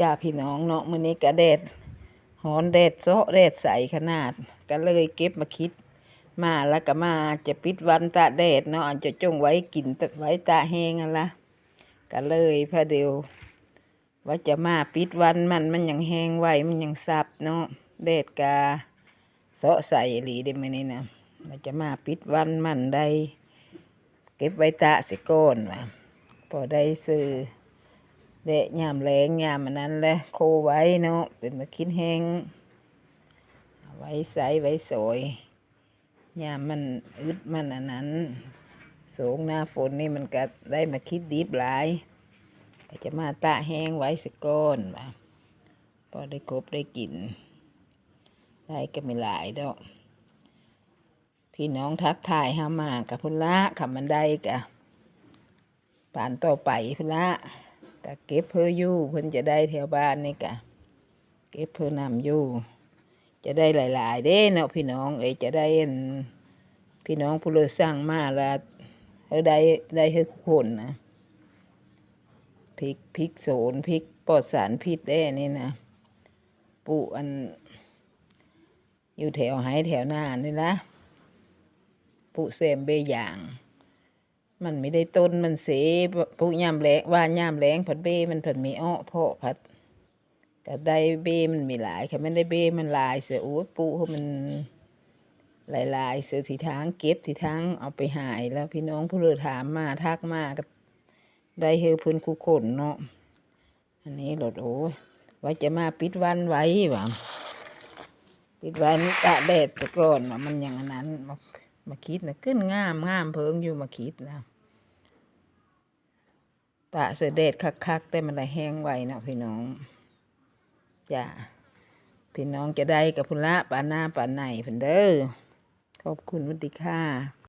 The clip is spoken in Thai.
จ้าพี่น้องเนาะมื้อนี้ก็แดดหอนแดดโซะแดดใสขนาด ก็เลยเก็บมาคิด มาแล้วก็มาจะปิดวันตาแดดเนาะอันจะจงไว้กินไว้ตาแห้งอันละก็เลยพะเดียวว่าจะมาปิดวันมันมันยังแห้งไว้มันยังซับเนาะแดดกาเสาะใสหลีได้ไหมอนี่นะเราจะมาปิดวันมันได้เก็บไว้ตาสิก้นว่ะพอได้ซื้อ เดะยามแรงยามอันนั้นแหละโคไว้เนาะเป็นมาคิดแห้งไว้ใสไว้สวยยามมันอึดมันอันนั้นสูงหน้าฝนนี่มันก็ได้มาคิดดีบหลายก็จะมาตะแห้งไว้สักก้อนว่ะพอได้ครบได้กิน ได้ก็ไม่หลายดอก พี่น้องทักทายหามากับพุ่นละขับมันได้กะผ่านต่อไปพุ่นละ กะเก็บเพื่ออยู่เพิ่นจะได้แถวบ้านนี่กะ เก็บเพื่อนำอยู่ จะได้หลาย ๆ เด้เนาะพี่น้อง เอจะได้พี่น้องผู้เลยสร้างมาแล้วเออได้ได้ให้ทุกคนนะพริกพริกโสนพริกปลอดสารพิษได้นี่นะปลูกอัน อยู่แถวไห้แถวหน้านี่นะปุเสมเบอย่าง มันไม่ได้ต้นมันเสปุย่ามแรงว่าย่ามแรงผัดเบมันผัดมีอ้อเพาะผัดแต่ได้เบมันมีหลายค่ะไม่ได้เบมันลายเสือโอ้ยปุมันหลายๆเสือทีทางเก็บทีทางเอาไปหายแล้วพี่น้องผู้เลือถามมาทักมาก็ได้เฮอเพื้นคู่คนเนาะอันนี้หลดโอ้ยไว่าจะมาปิดวันไว้หวังปิดวันตะแดดก่อนมันอย่างนั้น มาคิดนะขึ้นงามงามเพิงอยู่มาคิดนะตะเสอแดดคักๆแต่มันได้แห้งไวนะพี่น้องจ้าพี่น้องจะได้กับพุละปาหน้าปาไหนเพิ่นเด้อขอบคุณมุติค่า